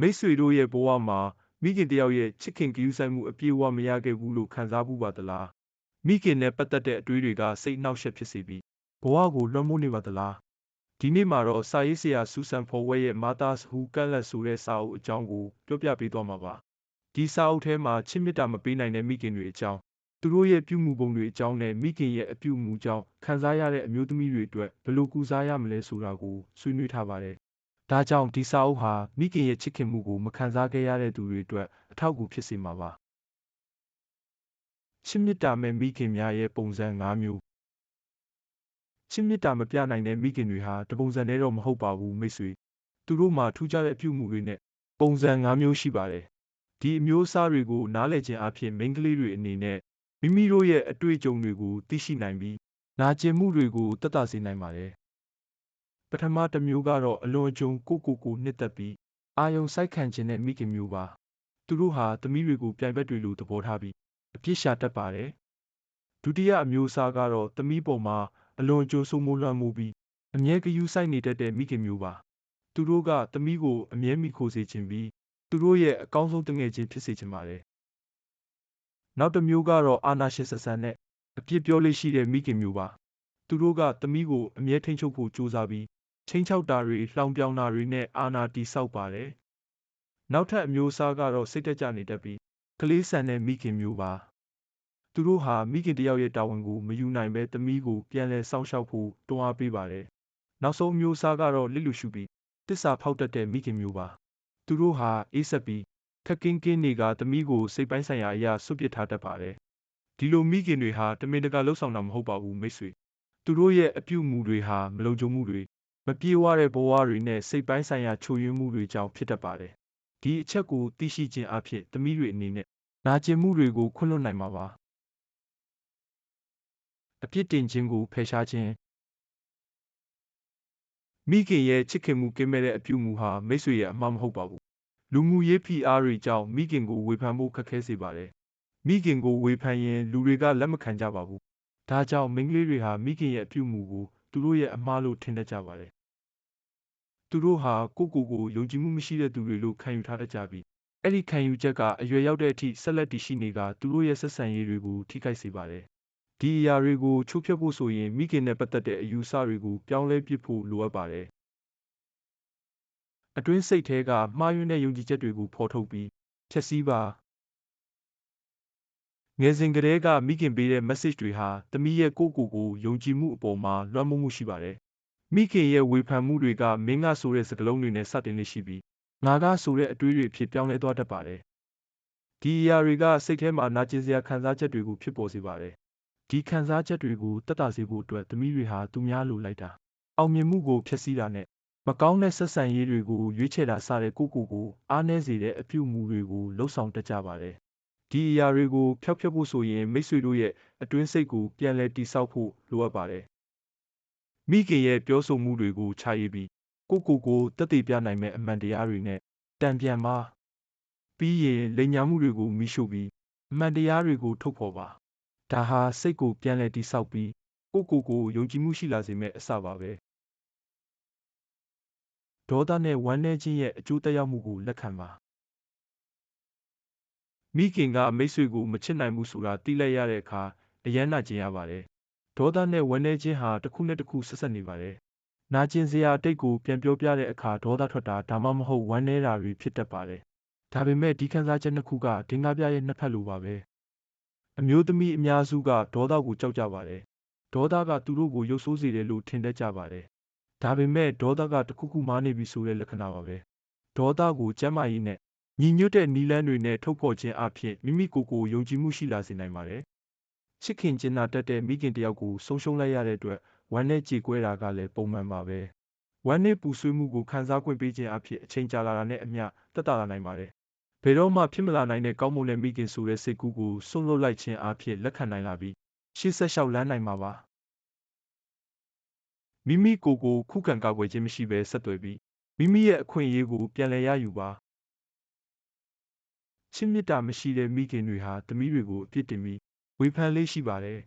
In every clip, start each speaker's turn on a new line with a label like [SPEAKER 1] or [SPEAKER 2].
[SPEAKER 1] မိတ်ဆွေတို့ရဲ့ဘဝမှာမိခင်တယောက်ရဲ့ချစ်ခင်ဂရုစိုက်မှုအပြည့်အဝမရခဲ့ဘူးလို့ခံစားမှုပါသလားမိခင်နဲ့ပတ်သက်တဲ့အတွေးတွေကစိတ်နှောက်ယှက်ဖြစ်စေပြီးဘဝကိုလွှမ်းမိုးနေပါသလားဒီနေ့မှာတော့စာရေးဆရာဆူဆန်ဖော်ဝဲရဲ့ Mother's Who ကန့်လန့်ဆိုတဲ့စာအုပ်အကြောင်းကိုပြောပြပေးသွားမှာပါဒီစာအုပ်ထဲမှာချစ်မြတ်တာမပေးနိုင်တဲ့မိခင်တွေအကြောင်းသူတို့ရဲ့ပြုမှုပုံတွေအကြောင်းနဲ့မိခင်ရဲ့အပြုအမူကြောင့်ခံစားရတဲ့အမျိုးသမီးတွေအတွက်ဘယ်လိုကုစားရမလဲဆိုတာကိုဆွေးနွေးထားပါတယ်။ ဒါကြောင့်ဒီစာအုပ်ဟာမိခင်ရဲ့ချစ်ခင်မှုကိုမခံစားခဲ့ရတဲ့သူတွေအတွက်အထောက်အကူဖြစ်စေမှာပါ။ချစ်မြတ်တာမဲ့မိခင်များရဲ့ပုံစံ၅မျိုးချစ်မြတ်တာမပြနိုင်တဲ့မိခင်တွေဟာတပုံစံနဲ့တော့မဟုတ်ပါဘူးမိတ်ဆွေ။သူတို့မှာထူးခြားတဲ့အပြုအမူတွေနဲ့ပုံစံ၅မျိုးရှိပါတယ်။ဒီအမျိုးအစားတွေကိုနားလည်ခြင်းအပြင်မိန်းကလေးတွေအနေနဲ့မိမိတို့ရဲ့အတွေ့အကြုံတွေကိုသိရှိနိုင်ပြီးနာကျင်မှုတွေကိုတက်တာစေနိုင်ပါတယ်။ ပထမတစ်မျိုးကတော့အလွန်အကျွံကိုကိုကိုနှစ်သက်ပြီးအာယုံစိုက်ခံခြင်းတဲ့မိခင်မျိုးပါ။သူတို့ဟာသမီးတွေကိုပြိုင်ဘက်တွေလိုသဘောထားပြီးအပြစ်ရှာတတ်ပါတယ်။ဒုတိယအမျိုးအစားကတော့သမီးပေါ်မှာအလွန်အကျွံဆိုးမိုးလွှမ်းမိုးပြီးအမြဲဂယူးဆိုင်နေတတ်တဲ့မိခင်မျိုးပါ။သူတို့ကသမီးကိုအမြဲမိခိုစေခြင်းပြီးသူတို့ရဲ့အကောင်းဆုံးတငယ်ချင်းဖြစ်စေချင်ပါတယ်။နောက်တစ်မျိုးကတော့အာနာရှင်ဆက်ဆန်တဲ့အပြစ်ပြောလေးရှိတဲ့မိခင်မျိုးပါ။သူတို့ကသမီးကိုအမြဲထိန်ချုပ်ဖို့ကြိုးစားပြီး ချင်းချောက်တာတွေလှောင်ပြောင်တာတွေနဲ့အာနာတီဆောက်ပါတယ်။နောက်ထပ်အမျိုးအစားကတော့စိတ်တက်ကြနေတတ်ပြီးကလေးဆန်တဲ့မိခင်မျိုးပါ။သူတို့ဟာမိခင်တယောက်ရဲ့တာဝန်ကိုမယူနိုင်ဘဲသမီးကိုပြန်လည်စောင့်ရှောက်ဖို့တွန်းအားပေးပါတယ်။နောက်ဆုံးအမျိုးအစားကတော့လစ်လူရှုပြီးတစ္ဆာဖောက်တတ်တဲ့မိခင်မျိုးပါ။သူတို့ဟာအေးဆက်ပြီးခက်ကင်းကင်းတွေကသမီးကိုစိတ်ပိုင်းဆိုင်ရာအရာဆွတ်ပစ်ထားတတ်ပါတယ်။ဒီလိုမိခင်တွေဟာတမင်တကာလှုပ်ဆောင်တာမဟုတ်ပါဘူးမိတ်ဆွေ။သူတို့ရဲ့အပြုအမူတွေဟာမလုံခြုံမှုတွေ မပြေဝတဲ့ဘဝတွေနဲ့စိတ်ပိုင်းဆိုင်ရာချို့ယွင်းမှုတွေကြောင့်ဖြစ်တတ်ပါတယ်။ဒီအချက်ကိုသိရှိခြင်းအဖြစ်သမီးတွေအနေနဲ့နာကျင်မှုတွေကိုခွင့်လွှတ်နိုင်မှာပါ။အပြစ်တင်ခြင်းကိုဖယ်ရှားခြင်းမိခင်ရဲ့ချစ်ခင်မှုကင်းမဲ့တဲ့အပြုအမူဟာမိတ်ဆွေရဲ့အမှားမဟုတ်ပါဘူး။လူမှုရေးဖိအားတွေကြောင့်မိခင်ကိုဝေဖန်ဖို့ခက်ခဲစေပါတယ်။မိခင်ကိုဝေဖန်ရင်လူတွေကလက်မခံကြပါဘူး။ဒါကြောင့်မိန်းကလေးတွေဟာမိခင်ရဲ့အပြုအမူကိုသူတို့ရဲ့အမှားလို့ထင်တတ်ကြပါတယ်။ သူတို့ဟာကိုယ့်ကိုယ်ကိုယုံကြည်မှုမရှိတဲ့သူတွေလို့ခံယူထားတတ်ကြပြီးအဲ့ဒီခံယူချက်ကအရွယ်ရောက်တဲ့အထိဆက်လက်တည်ရှိနေကသူတို့ရဲ့ဆက်ဆံရေးတွေကိုထိခိုက်စေပါတယ်။ဒီအရာတွေကိုချိုးဖျက်ဖို့ဆိုရင်မိခင်နဲ့ပတ်သက်တဲ့အယူအဆတွေကိုပြောင်းလဲပစ်ဖို့လိုအပ်ပါတယ်။အတွင်းစိတ်ထဲကမှားယွင်းတဲ့ယုံကြည်ချက်တွေကိုဖော်ထုတ်ပြီးဖြည့်ဆည်းပါငယ်စဉ်ကတည်းကမိခင်ပေးတဲ့ message တွေဟာသမီးရဲ့ကိုယ့်ကိုယ်ကိုယုံကြည်မှုအပေါ်မှာလွှမ်းမိုးမှုရှိပါတယ်။ မိခင်ရဲ့ဝေဖန်မှုတွေကမင်းကဆိုတဲ့စကားလုံးတွေနဲ့စတင်နေရှိပြီးငါကဆိုတဲ့အတွေးတွေဖြစ်ပြောင်းလဲသွားတတ်ပါတယ်။ဒီအရာတွေကစိတ်ထဲမှာနာကျင်စရာခံစားချက်တွေကိုဖြစ်ပေါ်စေပါတယ်။ဒီခံစားချက်တွေကိုတက်တာစေဖို့အတွက်သမီးတွေဟာသူများလိုလိုက်တာအောင်မြင်မှုကိုဖျက်ဆီးတာနဲ့မကောင်းတဲ့ဆက်ဆံရေးတွေကိုရွေးချယ်တာစတဲ့ကိုယ့်ကိုယ်ကိုအားနည်းစေတဲ့အပြုအမူတွေကိုလှုံ့ဆော်တတ်ကြပါတယ်ဒီအရာတွေကိုဖျောက်ဖျက်ဖို့ဆိုရင်မိတ်ဆွေတို့ရဲ့အတွင်းစိတ်ကိုပြန်လည်တည်ဆောက်ဖို့လိုအပ်ပါတယ်။ မိခင်ရဲ့ပြောဆိုမှုတွေကိုခြာရေးပြီးကိုကိုကိုတက်တည်ပြနိုင်မဲ့အမှန်တရားတွေနဲ့တံပြန်ပါပြီးရင်လိမ်ညာမှုတွေကိုမိရှုပြီးအမှန်တရားတွေကိုထုတ်ဖော်ပါဒါဟာစိတ်ကိုပြန်လည်တည်ဆောက်ပြီးကိုကိုကိုယုံကြည်မှုရှိလာစေမဲ့အစပါပဲဒေါသနဲ့ဝမ်းနည်းခြင်းရဲ့အကျိုးသက်ရောက်မှုကိုလက်ခံပါမိခင်ကမိတ်ဆွေကိုမချစ်နိုင်ဘူးဆိုတာသိလိုက်ရတဲ့အခါအယမ်းနာကျင်ရပါတယ်။ ဒေါသနဲ့ဝမ်းနည်းခြင်းဟာတစ်ခုနဲ့တစ်ခုဆက်ဆက်နေပါတယ်။နာကျင်စရာအတိတ်ကိုပြန်ပြောပြတဲ့အခါဒေါသထွက်တာဒါမှမဟုတ်ဝမ်းနည်းတာတွေဖြစ်တတ်ပါတယ်။ဒါပေမဲ့ဒီခံစားချက်နှစ်ခုကဒင်္ဂါပြရဲ့နှစ်ဖက်လိုပါပဲ။အမျိုးသမီးအများစုကဒေါသကိုကြောက်ကြပါတယ်။ဒေါသကသူတို့ကိုရုပ်ဆိုးစေတယ်လို့ထင်တတ်ကြပါတယ်။ဒါပေမဲ့ဒေါသကတစ်ခုခုမားနေပြီဆိုတဲ့လက္ခဏာပါပဲ။ဒေါသကိုကျမ်းမာရေးနဲ့ညီညွတ်တဲ့နည်းလမ်းတွေနဲ့ထုတ်ဖော်ခြင်းအပြင်မိမိကိုယ်ကိုယုံကြည်မှုရှိလာစေနိုင်ပါတယ်။ ချစ်ခင်ကျင်နာတတ်တဲ့မိခင်တယောက်ကိုဆုံးရှုံးလိုက်ရတဲ့အတွက်ဝမ်းနည်းကြေကွဲတာကလည်းပုံမှန်ပါပဲ။ဝမ်းနည်းပူဆွေးမှုကိုခံစား권ပေးခြင်းအဖြစ်အချိန်ကြာလာတာနဲ့အမျှတက်တာလာနိုင်ပါတယ်။ဘယ်တော့မှဖြစ်မလာနိုင်တဲ့ကောင်းမွန်တဲ့မိခင်ဆိုတဲ့စိတ်ကူးကိုစွန့်လွတ်လိုက်ခြင်းအဖြစ်လက်ခံနိုင်လာပြီးရှေ့ဆက်လျှောက်လန်းနိုင်မှာပါ။မိမိကိုယ်ကိုခုခံကာကွယ်ခြင်းမရှိဘဲဆက်သွယ်ပြီးမိမိရဲ့အခွင့်အရေးကိုပြန်လည်ရယူပါချစ်မြတ်တာမရှိတဲ့မိခင်တွေဟာသမီးတွေကိုအပြစ်တင်ပြီး ဝေဖန်လေးရှိပါတယ်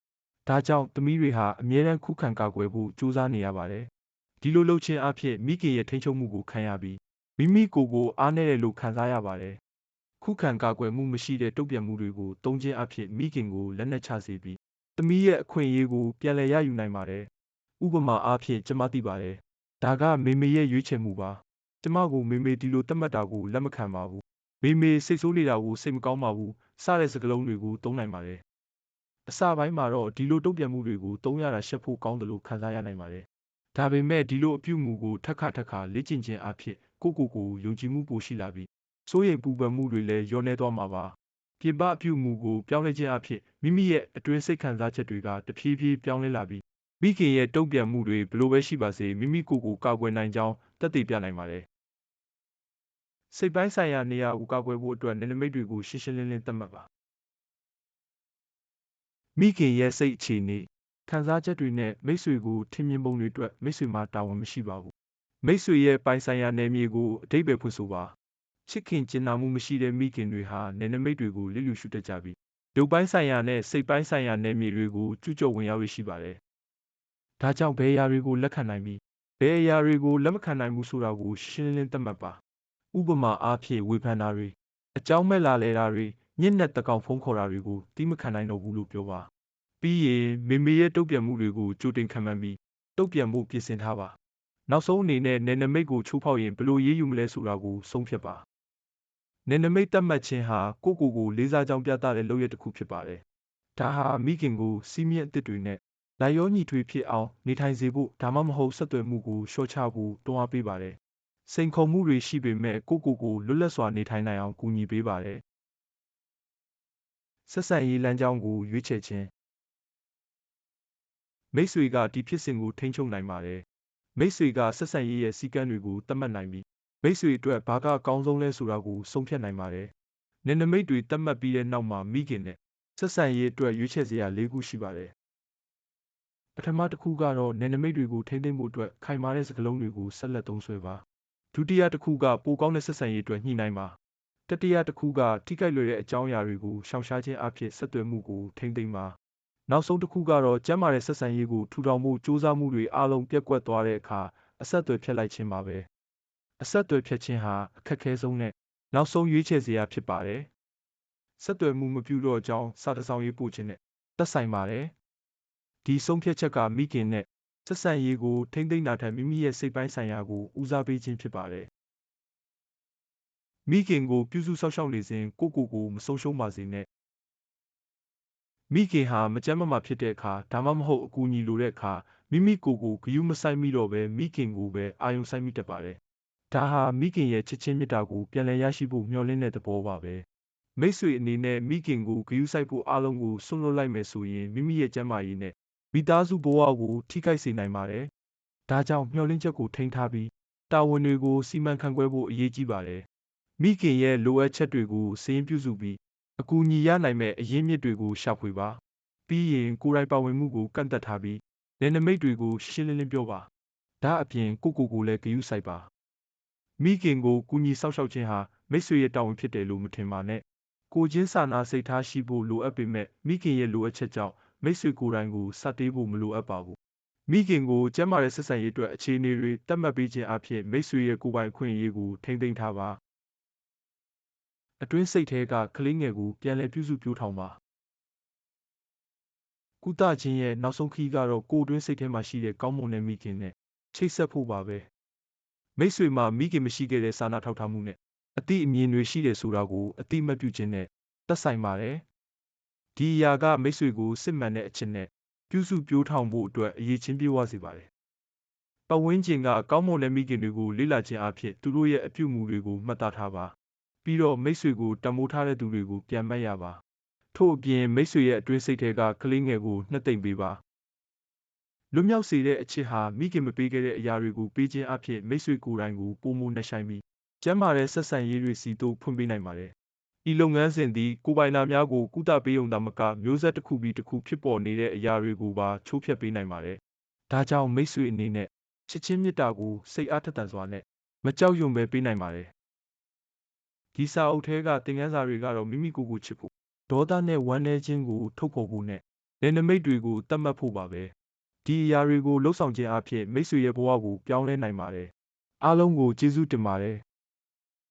[SPEAKER 1] ။ဒါကြောင့်သမီးတွေဟာအမြဲတမ်းခုခံကာကွယ်ဖို့ကြိုးစားနေရပါတယ်။ဒီလိုလုပ်ခြင်းအဖြစ်မိခင်ရဲ့ထိန်းချုပ်မှုကိုခံရပြီးမိမိကိုယ်ကိုအားနည်းတယ်လို့ခံစားရပါတယ်ခုခံကာကွယ်မှုမရှိတဲ့တုံ့ပြန်မှုတွေကိုတုံးခြင်းအဖြစ်မိခင်ကိုလက်နက်ချစေပြီးသမီးရဲ့အခွင့်အရေးကိုပြန်လည်ရယူနိုင်ပါတယ်ဥပမာအားဖြင့်ကျမသိပါတယ်ဒါကမေမေရဲ့ရွေးချယ်မှုပါကျမကိုမေမေဒီလိုသတ်မှတ်တာကိုလက်မခံပါဘူးမေမေစိတ်ဆိုးနေတာကိုစိတ်မကောင်းပါဘူး စတဲ့စကားလုံးတွေကိုသုံးနိုင်ပါတယ်အစပိုင်းမှာတော့ဒီလိုတုံ့ပြန်မှုတွေကိုသုံးရတာရှက်ဖို့ကောင်းတယ်လို့ခံစားရနိုင်ပါတယ်ဒါပေမဲ့ဒီလိုအပြုအမူကိုထပ်ခါထပ်ခါလေ့ကျင့်ခြင်းအဖြစ်ကိုယ့်ကိုယ်ကိုယုံကြည်မှုပိုရှိလာပြီးစိုးရိမ်ပူပန်မှုတွေလည်းလျော့နည်းသွားမှာပါပြင်ပအပြုအမူကိုပြောင်းလဲခြင်းအဖြစ်မိမိရဲ့အတွင်းစိတ်ခံစားချက်တွေကတဖြည်းဖြည်းပြောင်းလဲလာပြီးမိခင်ရဲ့တုံ့ပြန်မှုတွေဘယ်လိုပဲရှိပါစေမိမိကိုယ်ကိုကာကွယ်နိုင်ကြောင်းသက်သေပြနိုင်ပါတယ် စိတ်ပိုင်းဆိုင်ရာနေရာကိုကာကွယ်ဖို့အတွက်နယ်နိမိတ်တွေကိုရှင်းရှင်းလင်းလင်းသတ်မှတ်ပါမိခင်ရဲ့စိတ်အခြေအနေခံစားချက်တွေနဲ့မိတ်ဆွေကိုထင်မြင်ပုံတွေအတွက်မိတ်ဆွေမှာတာဝန်မရှိပါဘူးမိတ်ဆွေရဲ့ပိုင်ဆိုင်ရာနယ်မြေကိုအတိတ်ပဲဖွင့်ဆိုပါချစ်ခင်ကျင်နာမှုမရှိတဲ့မိခင်တွေဟာနယ်နိမိတ်တွေကိုလစ်လျူရှုတတ်ကြပြီးဒုပိုင်းဆိုင်ရာနဲ့စိတ်ပိုင်းဆိုင်ရာနယ်မြေတွေကိုကျူးကျော်ဝင်ရောက်ရရှိပါတယ်ဒါကြောင့်ဘယ်အရာတွေကိုလက်ခံနိုင်ပြီးဘယ်အရာတွေကိုလက်မခံနိုင်ဘူးဆိုတာကိုရှင်းလင်းလင်းသတ်မှတ်ပါ ဥပမာအားဖြင့်ဝေဖန်တာတွေအကြောင်းမဲ့လာလဲတာတွေညစ်နက်တကောင်ဖုံးခေါ်တာတွေကိုတီးမခံနိုင်တော့ဘူးလို့ပြောပါပြီးရင်မေမေရဲ့တုတ်ပြန်မှုတွေကိုကြိုတင်ခံမှန်းပြီးတုတ်ပြန်မှုပြင်ဆင်ထားပါနောက်ဆုံးအနေနဲ့နယ်နိမိတ်ကိုချိုးဖောက်ရင်ဘယ်လိုရေးယူမလဲဆိုတာကိုဆုံးဖြတ်ပါနယ်နိမိတ်တတ်မှတ်ခြင်းဟာကိုယ့်ကိုယ်ကိုလေးစားကြောင်းပြသတဲ့လုပ်ရတစ်ခုဖြစ်ပါတယ်ဒါဟာမိခင်ကိုစီးမြင့်အစ်စ်တွေနဲ့လိုက်ရောညီထွေဖြစ်အောင်နေထိုင်စေဖို့ဒါမှမဟုတ်ဆက်သွယ်မှုကိုလျှော့ချဖို့တွန်းအားပေးပါတယ် စိန်ခေါ်မှုတွေရှိပေမဲ့ကိုယ့်ကိုယ်ကိုလွတ်လပ်စွာနေထိုင်နိုင်အောင်ကူညီပေးပါတယ်ဆက်ဆံရေးလမ်းကြောင်းကိုရွေးချယ်ခြင်းမိတ်ဆွေကဒီဖြစ်စဉ်ကိုထိန်းချုပ်နိုင်ပါတယ်မိတ်ဆွေကဆက်ဆံရေးရဲ့စည်းကမ်းတွေကိုသတ်မှတ်နိုင်ပြီးမိတ်ဆွေအတွက်ဘာကအကောင်းဆုံးလဲဆိုတာကိုဆုံးဖြတ်နိုင်ပါတယ်။နယ်နိမိတ်တွေသတ်မှတ်ပြီးတဲ့နောက်မှာမိခင်နဲ့ဆက်ဆံရေးအတွက်ရွေးချယ်စရာ၄ခုရှိပါတယ်။ပထမတစ်ခုကတော့နယ်နိမိတ်တွေကိုထိန်းသိမ်းဖို့အတွက်ခိုင်မာတဲ့စကားလုံးတွေကိုဆက်လက်သုံးစွဲပါ။ ဒုတိယတစ်ခုကပိုကောင်းတဲ့ဆက်ဆံရေးအတွက်ညှိနှိုင်းပါ။တတိယတစ်ခုကထိခိုက်လွယ်တဲ့အကြောင်းအရာတွေကိုရှောင်ရှားခြင်းအဖြစ်ဆက်သွယ်မှုကိုထိန်းသိမ်းပါ။နောက်ဆုံးတစ်ခုကတော့ကျန်းမာတဲ့ဆက်ဆံရေးကိုထူထောင်ဖို့ကြိုးစားမှုတွေအလုံးပြက်ကွက်သွားတဲ့အခါအဆက်အသွယ်ဖြတ်လိုက်ခြင်းပါပဲ။အဆက်အသွယ်ဖြတ်ခြင်းဟာအခက်ခဲဆုံးနဲ့နောက်ဆုံးရွေးချယ်စရာဖြစ်ပါတယ်။ဆက်သွယ်မှုမပြုတော့ကြောင်းစာတစောင်ရေးပို့ခြင်းနဲ့သက်ဆိုင်ပါတယ်။ဒီဆုံးဖြတ်ချက်ကမိခင်နဲ့ ဆက်ဆံရေးကိုထိမ့်သိမ့်တာထက်မိမိရဲ့စိတ်ပိုင်းဆိုင်ရာကိုဦးစားပေးခြင်းဖြစ်ပါတယ်။မိခင်ကိုပြုစုဆောက်ရှောက်နေစဉ်ကိုကိုကိုမဆုံးရှုံးပါစေနဲ့မိခင်ဟာမကြမ်းမမာဖြစ်တဲ့အခါဒါမှမဟုတ်အကူအညီလိုတဲ့အခါမိမိကိုယ်ကိုဂရုမစိုက်မိတော့ဘဲမိခင်ကိုပဲအာရုံစိုက်မိတတ်ပါတယ်။ဒါဟာမိခင်ရဲ့ချစ်ချင်းမေတ္တာကိုပြန်လည်ရရှိဖို့မျှော်လင့်တဲ့သဘောပါပဲ။မိတ်ဆွေအနေနဲ့မိခင်ကိုဂရုစိုက်ဖို့အားလုံးကိုဆွန့်လွတ်လိုက်မယ်ဆိုရင်မိမိရဲ့ကျန်းမာရေးနဲ့ မိသားစုဘဝကိုထိခိုက်စေနိုင်ပါတယ်။ဒါကြောင့်မျှော်လင့်ချက်ကိုထိန်းထားပြီးတာဝန်တွေကိုစီမံခန့်ခွဲဖို့အရေးကြီးပါတယ်။မိခင်ရဲ့လိုအပ်ချက်တွေကိုစည်ရင်းပြုစုပြီးအကူအညီရနိုင်မဲ့အရင်းမြစ်တွေကိုရှာဖွေပါ။ပြီးရင်ကိုယ်တိုင်ပါဝင်မှုကိုကန့်သတ်ထားပြီးနယ်နိမိတ်တွေကိုရှင်းလင်းလင်းပြောပါဒါအပြင်ကိုကိုကိုလည်းဂရုစိုက်ပါမိခင်ကိုကူညီဆောက်ရှောက်ခြင်းဟာမိတ်ဆွေရဲ့တာဝန်ဖြစ်တယ်လို့မထင်ပါနဲ့ကိုချင်းစာနာစိတ်ထားရှိဖို့လိုအပ်ပေမဲ့မိခင်ရဲ့လိုအပ်ချက်ကြောင့် မိတ်ဆွေကိုယ်တိုင်ကိုစတေးဖို့မလိုအပ်ပါဘူးမိခင်ကိုကျမ်းမာတဲ့ဆက်ဆံရေးအတွက်အခြေအနေတွေတတ်မှတ်ပေးခြင်းအဖြစ်မိတ်ဆွေရဲ့ကိုယ်ပိုင်ခွင့်အရေးကိုထိမ့်သိမ်းထားပါအတွင်းစိတ်ထဲကကလေးငယ်ကိုပြန်လည်ပြုစုပြောထောင်ပါကုသခြင်းရဲ့နောက်ဆုံးခရီးကတော့ကိုယ်တွင်းစိတ်ထဲမှာရှိတဲ့ကောင်းမွန်တဲ့မိခင်နဲ့ချိတ်ဆက်ဖို့ပါပဲမိတ်ဆွေမှာမိခင်မရှိခဲ့တဲ့စာနာထောက်ထားမှုနဲ့အတိအမြင်တွေရှိတယ်ဆိုတာကိုအတိမပြုခြင်းနဲ့သက်ဆိုင်ပါတယ် ဒီအရာကမိတ်ဆွေကိုစစ်မှန်တဲ့အချက်နဲ့ပြုစုပြောထောင်ဖို့အတွက်အရေးချင်းပြေဝစေပါတယ်ပဝင်းကျင်ကကောင်းမွန်တဲ့မိခင်တွေကိုလေ့လာခြင်းအဖြစ်သူတို့ရဲ့အပြုအမူတွေကိုမှတ်သားထားပါပြီးတော့မိတ်ဆွေကိုတမိုးထားတဲ့သူတွေကိုပြန်မှတ်ရပါထို့အပြင်မိတ်ဆွေရဲ့အတွင်းစိတ်ထဲကကလေးငယ်ကိုနှစ်သိမ့်ပေးပါလွတ်မြောက်စေတဲ့အချစ်ဟာမိခင်မပေးခဲ့တဲ့အရာတွေကိုပေးခြင်းအဖြစ်မိတ်ဆွေကိုယ်တိုင်ကိုပုံမနှဆိုင်ပြီးကျမ်းမာတဲ့ဆက်ဆံရေးတွေစီသို့ဖွင့်ပေးနိုင်ပါတယ် ဤလုပ်ငန်းစဉ်သည်ကိုပိုင်နာများကိုကုသပေးုံသာမကမျိုးဆက်တစ်ခုပြီးတစ်ခုဖြစ်ပေါ်နေတဲ့အရာတွေကိုပါချိုးဖျက်ပေးနိုင်ပါတယ်ဒါကြောင့်မိတ်ဆွေအနေနဲ့ချစ်ချင်းမေတ္တာကိုစိတ်အားထက်သန်စွာနဲ့မကြောက်ရွံ့ပဲပေးနိုင်ပါတယ်ဒီစာအုပ်ထဲကသင်ခန်းစာတွေကတော့မိမိကိုယ်ကိုချစ်ဖို့ဒေါသနဲ့ဝမ်းနည်းခြင်းကိုထုတ်ဖော်ဖို့နဲ့နယ်နိမိတ်တွေကိုသတ်မှတ်ဖို့ပါပဲဒီအရာတွေကိုလှုပ်ဆောင်ခြင်းအဖြစ်မိတ်ဆွေရဲ့ဘဝကိုပြောင်းလဲနိုင်ပါတယ်အားလုံးကိုကျေးဇူးတင်ပါတယ်